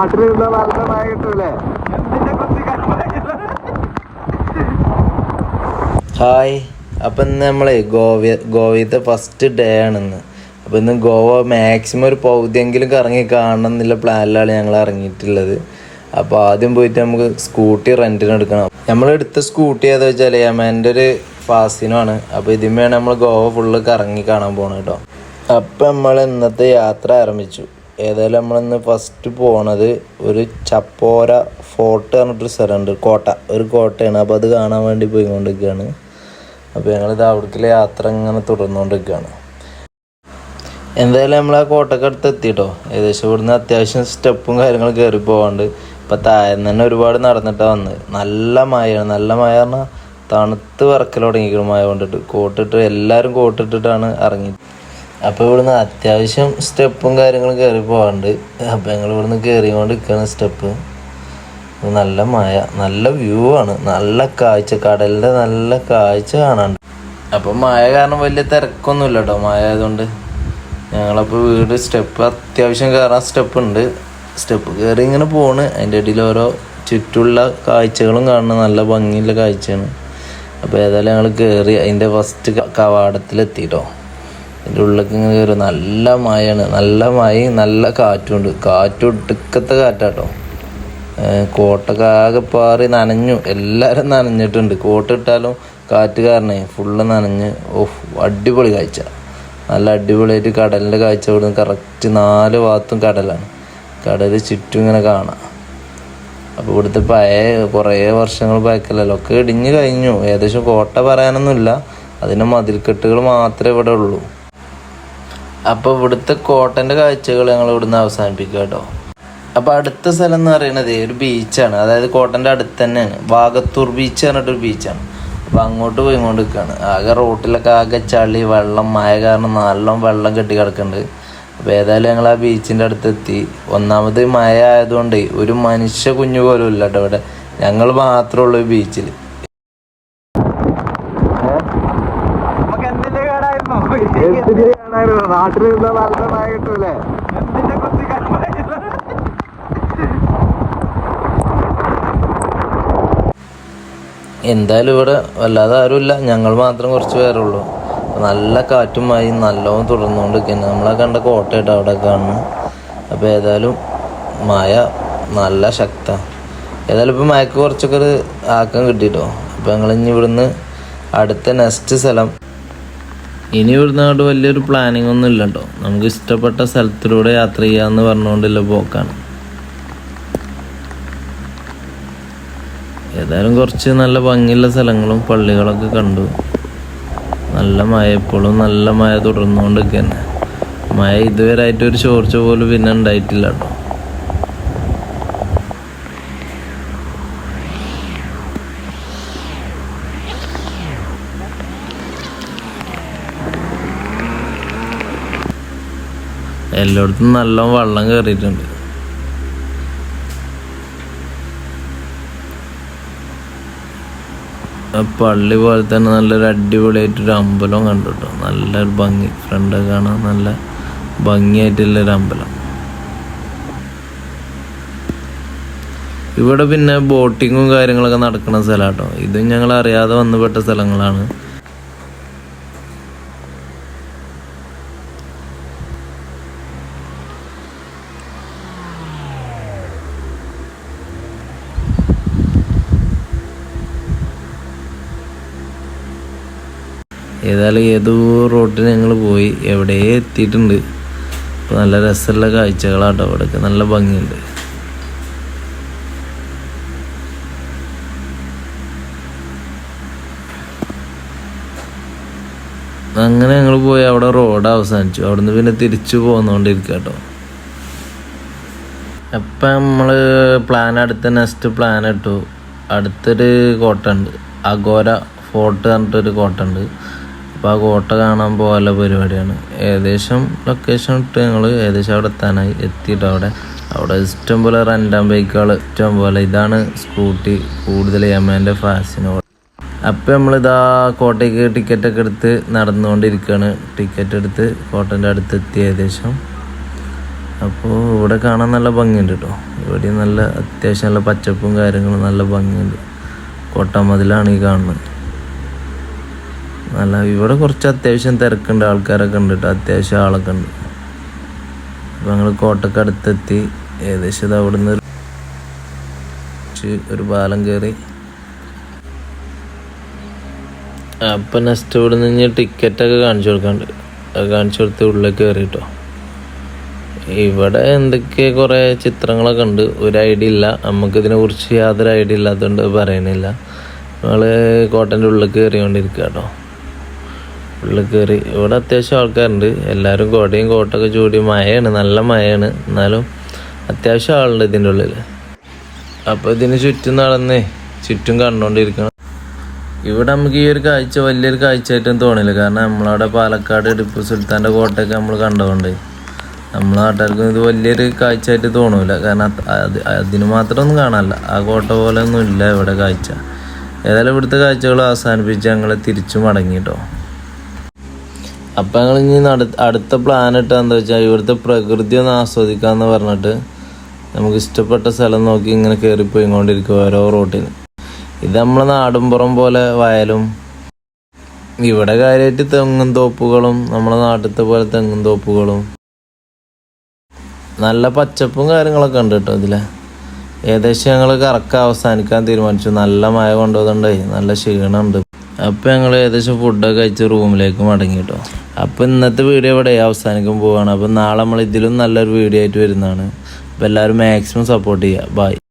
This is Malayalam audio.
നാട്ടിൽ നിന്ന നല്ല കിട്ടൂലേ ഹായ്. അപ്പം ഇന്ന് നമ്മളെ ഗോവ ഗോവയത്തെ ഫസ്റ്റ് ഡേ ആണെന്ന് അപ്പം ഇന്ന് ഗോവ മാക്സിമം ഒരു പൗതിയെങ്കിലും കറങ്ങി കാണണം എന്നുള്ള പ്ലാനിലാണ് ഞങ്ങൾ ഇറങ്ങിയിട്ടുള്ളത്. അപ്പോൾ ആദ്യം പോയിട്ട് നമുക്ക് സ്കൂട്ടി റെന്റിന് എടുക്കണം. നമ്മളെടുത്ത സ്കൂട്ടി ഏതാ വെച്ചാൽ യമന്റെ ഒരു ഫാസിനമാണ് അപ്പോൾ വേണം നമ്മൾ ഗോവ ഫുള്ള് കറങ്ങി കാണാൻ പോകണം കേട്ടോ അപ്പം നമ്മൾ ഇന്നത്തെ യാത്ര ആരംഭിച്ചു. ഏതായാലും നമ്മളിന്ന് ഫസ്റ്റ് പോണത് ഒരു ചപ്പോര ഫോർട്ട് പറഞ്ഞിട്ടൊരു സ്ഥലമുണ്ട് കോട്ട. ഒരു കോട്ടയാണ്. അപ്പോൾ അത് കാണാൻ വേണ്ടി പോയിക്കൊണ്ടിരിക്കുകയാണ് അപ്പോൾ ഞങ്ങളിത് അവിടേക്കുള്ള യാത്ര ഇങ്ങനെ തുടർന്നുകൊണ്ടിരിക്കുകയാണ് എന്തായാലും നമ്മൾ ആ കോട്ടയ്ക്ക് അടുത്ത് എത്തിട്ടോ. ഏകദേശം ഇവിടുന്ന് അത്യാവശ്യം സ്റ്റെപ്പും കാര്യങ്ങളും കയറി പോകാണ്ട് ഇപ്പം താഴെ തന്നെ ഒരുപാട് നടന്നിട്ടാണ് വന്ന്. നല്ല മഴയാണ്. നല്ല മഴ പറഞ്ഞാൽ തണുത്ത് വിറക്കൽ തുടങ്ങിയിരിക്കണം മഴ കൊണ്ടിട്ട്. കോട്ടിട്ട് എല്ലാവരും കോട്ടിട്ടിട്ടാണ് ഇറങ്ങി. അപ്പോൾ ഇവിടുന്ന് അത്യാവശ്യം സ്റ്റെപ്പും കാര്യങ്ങളും കയറി പോകാണ്ട് അപ്പോൾ ഞങ്ങൾ ഇവിടുന്ന് കയറിക്കൊണ്ട് നിൽക്കുകയാണ് സ്റ്റെപ്പ് നല്ല മഴ നല്ല വ്യൂ ആണ്. നല്ല കാഴ്ച കടലിന്റെ നല്ല കാഴ്ച കാണാണ്ട് അപ്പം മഴ കാരണം വലിയ തിരക്കൊന്നുമില്ല കേട്ടോ മഴ ആയതുകൊണ്ട് ഞങ്ങളപ്പോൾ വീട് സ്റ്റെപ്പ് അത്യാവശ്യം കയറാൻ സ്റ്റെപ്പ് ഉണ്ട് സ്റ്റെപ്പ് കയറി ഇങ്ങനെ പോണ്. അതിന്റെ ഇടയിൽ ഓരോ ചുറ്റുള്ള കാഴ്ചകളും കാണുന്ന നല്ല ഭംഗിയുള്ള കാഴ്ചയാണ്. അപ്പോൾ ഏതായാലും ഞങ്ങൾ കയറി അതിന്റെ ഫസ്റ്റ് കവാടത്തിലെത്തിട്ടോ. അതിന്റെ ഉള്ളിലേക്ക് ഇങ്ങനെ കയറി. നല്ല മഴയാണ്. നല്ല മഴയും നല്ല കാറ്റുണ്ട് കാറ്റ് ഒടുക്കത്തെ കാറ്റാട്ടോ. കോട്ടൊക്കെ ആകെ പാറി നനഞ്ഞു. എല്ലാവരും നനഞ്ഞിട്ടുണ്ട്. കോട്ട് ഇട്ടാലും കാറ്റ് കാരണേ. ഫുള്ള് നനഞ്ഞ്. ഓഹ് അടിപൊളി കാഴ്ച. നല്ല അടിപൊളിയായിട്ട് കടലിന്റെ കാഴ്ച ഇവിടുന്ന് കറക്റ്റ് നാല് ഭാഗത്തും കടലാണ്. കടൽ ചുറ്റും ഇങ്ങനെ കാണാം. അപ്പോൾ ഇവിടുത്തെ പഴയ കുറേ വർഷങ്ങൾ പഴക്കല്ലല്ലോ. ഒക്കെ ഇടിഞ്ഞു കഴിഞ്ഞു. ഏകദേശം കോട്ട പറയാനൊന്നുമില്ല. അതിന്റെ മതിൽക്കെട്ടുകൾ മാത്രമേ ഇവിടെ ഉള്ളൂ. അപ്പോൾ ഇവിടുത്തെ കോട്ടന്റെ കാഴ്ചകൾ ഞങ്ങൾ ഇവിടുന്ന് അവസാനിപ്പിക്കുക കേട്ടോ. അപ്പോൾ അടുത്ത സ്ഥലം എന്ന് പറയുന്നത് ഒരു ബീച്ചാണ് അതായത് കോട്ടന്റെ അടുത്ത് തന്നെയാണ്. വാഗത്തൂർ ബീച്ച് പറഞ്ഞിട്ടൊരു ബീച്ചാണ് അപ്പോൾ അങ്ങോട്ട് പോയി ഇങ്ങോട്ട് നിൽക്കുകയാണ് ആകെ റോട്ടിലൊക്കെ ആകെ ചളി വെള്ളം മഴ കാരണം നല്ലോണം വെള്ളം കെട്ടി കിടക്കുന്നുണ്ട് അപ്പോൾ ഏതായാലും ഞങ്ങൾ ആ ബീച്ചിന്റെ അടുത്തെത്തി ഒന്നാമത് മഴ ആയതുകൊണ്ട് ഒരു മനുഷ്യ കുഞ്ഞു പോലും ഇല്ല കേട്ടോ ഇവിടെ. ഞങ്ങൾ മാത്രമേ ഉള്ളൂ ബീച്ചിൽ നമുക്ക് എന്തിന്റെ കേടായിരുന്നു നാട്ടിൽ നിന്ന നല്ല മഴ കിട്ടൂലേ എന്തിന്റെ കുത്തി എന്തായാലും ഇവിടെ വല്ലാതെ ആരുമില്ല. ഞങ്ങൾ മാത്രം കുറച്ച് പേരുള്ളൂ നല്ല കാറ്റുമായി നല്ലോണം തുടർന്നുകൊണ്ട് നിൽക്കുന്നത് നമ്മളെ കണ്ട കോട്ടയിട്ട് അവിടെ കാണുന്നു. അപ്പോൾ ഏതായാലും മഴ നല്ല ശക്ത. ഏതായാലും ഇപ്പം മഴക്ക് കുറച്ചൊക്കെ ഒരു ആക്കം കിട്ടിയിട്ടോ? അപ്പോൾ ഞങ്ങൾ ഇനി ഇവിടുന്ന് അടുത്ത നെക്സ്റ്റ് സ്ഥലം ഇനി ഇവിടുന്ന് അങ്ങോട്ട് വലിയൊരു പ്ലാനിങ് ഒന്നും ഇല്ല കേട്ടോ നമുക്ക് ഇഷ്ടപ്പെട്ട സ്ഥലത്തിലൂടെ യാത്ര ചെയ്യാന്ന് പറഞ്ഞുകൊണ്ടുള്ള പോക്കാണ്. ഏതായാലും കുറച്ച് നല്ല ഭംഗിയുള്ള സ്ഥലങ്ങളും പള്ളികളൊക്കെ കണ്ടു. നല്ല മഴ ഇപ്പോഴും നല്ല മഴ തുടർന്നുകൊണ്ടൊക്കെ തന്നെ മഴ ഇതുവരെ ആയിട്ട് ഒരു ചോർച്ച പോലും പിന്നെ ഉണ്ടായിട്ടില്ല കേട്ടോ. എല്ലായിടത്തും നല്ല വെള്ളം കയറിയിട്ടുണ്ട് പള്ളി പോലെ തന്നെ നല്ലൊരു അടിപൊളിയായിട്ടൊരു അമ്പലം കണ്ടു കേട്ടോ നല്ലൊരു ഭംഗി. ഫ്രണ്ട് കാണാൻ നല്ല ഭംഗിയായിട്ടുള്ളൊരു അമ്പലം. ഇവിടെ പിന്നെ ബോട്ടിങ്ങും കാര്യങ്ങളൊക്കെ നടക്കുന്ന സ്ഥലമാണ് കേട്ടോ ഇതും ഞങ്ങൾ അറിയാതെ വന്നുപെട്ട സ്ഥലങ്ങളാണ്. ഏതായാലും ഏതോ റോട്ടിൽ ഞങ്ങൾ പോയി എവിടെ എത്തിയിട്ടുണ്ട്. അപ്പോൾ നല്ല രസമുള്ള കാഴ്ചകളാട്ടോ അവിടെയൊക്കെ നല്ല ഭംഗിയുണ്ട്. അങ്ങനെ ഞങ്ങൾ പോയി അവിടെ റോഡ് അവസാനിച്ചു. അവിടുന്ന് പിന്നെ തിരിച്ചു പോന്നുകൊണ്ടിരിക്കുക കേട്ടോ അപ്പം നമ്മൾ പ്ലാൻ അടുത്ത നെക്സ്റ്റ് പ്ലാൻ ഇട്ടു. അടുത്തൊരു കോട്ട ഉണ്ട്. അഗോര ഫോർട്ട് പറഞ്ഞിട്ടൊരു കോട്ട ഉണ്ട്. അപ്പോൾ ആ കോട്ട കാണാൻ പോകാനുള്ള പരിപാടിയാണ്. ഏകദേശം ലൊക്കേഷൻ ഇട്ട് ഞങ്ങൾ ഏകദേശം അവിടെ എത്താനായി. എത്തിയിട്ട് അവിടെ അവിടെ ഇഷ്ടം പോലെ റെന്റാൻ ബൈക്കുകൾ ഇഷ്ടം പോലെ ഇതാണ് സ്കൂട്ടി കൂടുതൽ യമേന്റെ ഫാസിനോട് അപ്പം നമ്മളിതാ കോട്ടയ്ക്ക് ടിക്കറ്റൊക്കെ എടുത്ത് നടന്നുകൊണ്ടിരിക്കുകയാണ് ടിക്കറ്റ് എടുത്ത് കോട്ടന്റെ അടുത്ത് എത്തി ഏകദേശം. അപ്പോൾ ഇവിടെ കാണാൻ നല്ല ഭംഗിയുണ്ട് കേട്ടോ ഇവിടെ നല്ല അത്യാവശ്യം നല്ല പച്ചപ്പും കാര്യങ്ങളും നല്ല ഭംഗിയുണ്ട്. കോട്ടമതിലാണ് ഈ കാണുന്നത്. നല്ല ഇവിടെ കുറച്ച് അത്യാവശ്യം തിരക്കുണ്ട്. ആൾക്കാരൊക്കെ ഉണ്ട് കേട്ടോ അത്യാവശ്യം ആളൊക്കെ ഉണ്ട്. അപ്പോൾ ഞങ്ങൾ കോട്ടക്കടുത്തെത്തി ഏകദേശം ഇത് അവിടെ നിന്ന് ഒരു പാലം കയറി അപ്പം നെക്സ്റ്റ് ഇവിടെ നിന്ന് ടിക്കറ്റൊക്കെ കാണിച്ചു കൊടുക്കാണ്ട്. അത് കാണിച്ചു കൊടുത്ത് ഉള്ളിലേക്ക് കയറി കേട്ടോ ഇവിടെ എന്തൊക്കെ കുറേ ചിത്രങ്ങളൊക്കെ ഉണ്ട്. ഒരു ഐഡിയ ഇല്ല. നമുക്കിതിനെ കുറിച്ച് യാതൊരു ഐഡിയ ഇല്ലാത്തതുകൊണ്ട് പറയണില്ല. ഞങ്ങൾ കോട്ടന്റെ ഉള്ളിൽ കയറിക്കൊണ്ടിരിക്കുക കേട്ടോ ഉള്ളിൽ കയറി ഇവിടെ അത്യാവശ്യം ആൾക്കാരുണ്ട്. എല്ലാവരും കോട്ടയും കോട്ടൊക്കെ ചൂടി. മഴയാണ്. നല്ല മഴയാണ്. എന്നാലും അത്യാവശ്യം ആളുണ്ട് ഇതിന്റെ ഉള്ളിൽ അപ്പോൾ ഇതിന് ചുറ്റും നടന്നേ ചുറ്റും കണ്ടുകൊണ്ടിരിക്കണം ഇവിടെ നമുക്ക് ഈ ഒരു കാഴ്ച വലിയൊരു കാഴ്ചയായിട്ടും തോന്നില്ല. കാരണം നമ്മളവിടെ പാലക്കാട് ടിപ്പു സുൽത്താന്റെ കോട്ടയൊക്കെ നമ്മൾ കണ്ടതുകൊണ്ട് നമ്മളെ നാട്ടുകാർക്കും ഇത് വലിയൊരു കാഴ്ചയായിട്ട് തോന്നില്ല കാരണം അത് അത് അതിന് മാത്രമൊന്നും കാണാനല്ല. ആ കോട്ട പോലെ ഒന്നും ഇല്ല ഇവിടെ കാഴ്ച. ഏതായാലും ഇവിടുത്തെ കാഴ്ചകൾ അവസാനിപ്പിച്ച് ഞങ്ങൾ തിരിച്ചു മടങ്ങി കേട്ടോ. അപ്പം ഞങ്ങൾ ഇനി അടുത്ത പ്ലാൻ ഇട്ട് എന്താ വെച്ചാൽ ഇവിടുത്തെ പ്രകൃതി ഒന്ന് ആസ്വദിക്കാന്ന് പറഞ്ഞിട്ട് നമുക്ക് ഇഷ്ടപ്പെട്ട സ്ഥലം നോക്കി ഇങ്ങനെ കയറിപ്പോയിക്കൊണ്ടിരിക്കും ഓരോ റോട്ടിന് ഇത് നമ്മളെ നാടുംപുറം പോലെ വയലും ഇവിടെ കാര്യമായിട്ട് തെങ്ങും തോപ്പുകളും നമ്മളെ നാട്ടിലത്തെ പോലെ തെങ്ങും തോപ്പുകളും. നല്ല പച്ചപ്പും കാര്യങ്ങളൊക്കെ ഉണ്ട് കേട്ടോ ഇതിലെ. ഏകദേശം ഞങ്ങൾ കറക്റ്റ് അവസാനിക്കാൻ തീരുമാനിച്ചു. നല്ല മഴ കൊണ്ടുപോകുന്നുണ്ടേ നല്ല ക്ഷീണമുണ്ട്. അപ്പം ഞങ്ങൾ ഏകദേശം ഫുഡൊക്കെ കഴിച്ച് റൂമിലേക്ക് മടങ്ങി കേട്ടോ അപ്പോൾ ഇന്നത്തെ വീഡിയോ ഇവിടെ അവസാനിക്കാൻ പോവാണ്. അപ്പം നാളെ നമ്മൾ ഇതിലും നല്ലൊരു വീഡിയോ ആയിട്ട് വരുന്നതാണ്. അപ്പോൾ എല്ലാവരും മാക്സിമം സപ്പോർട്ട് ചെയ്യുക. ബൈ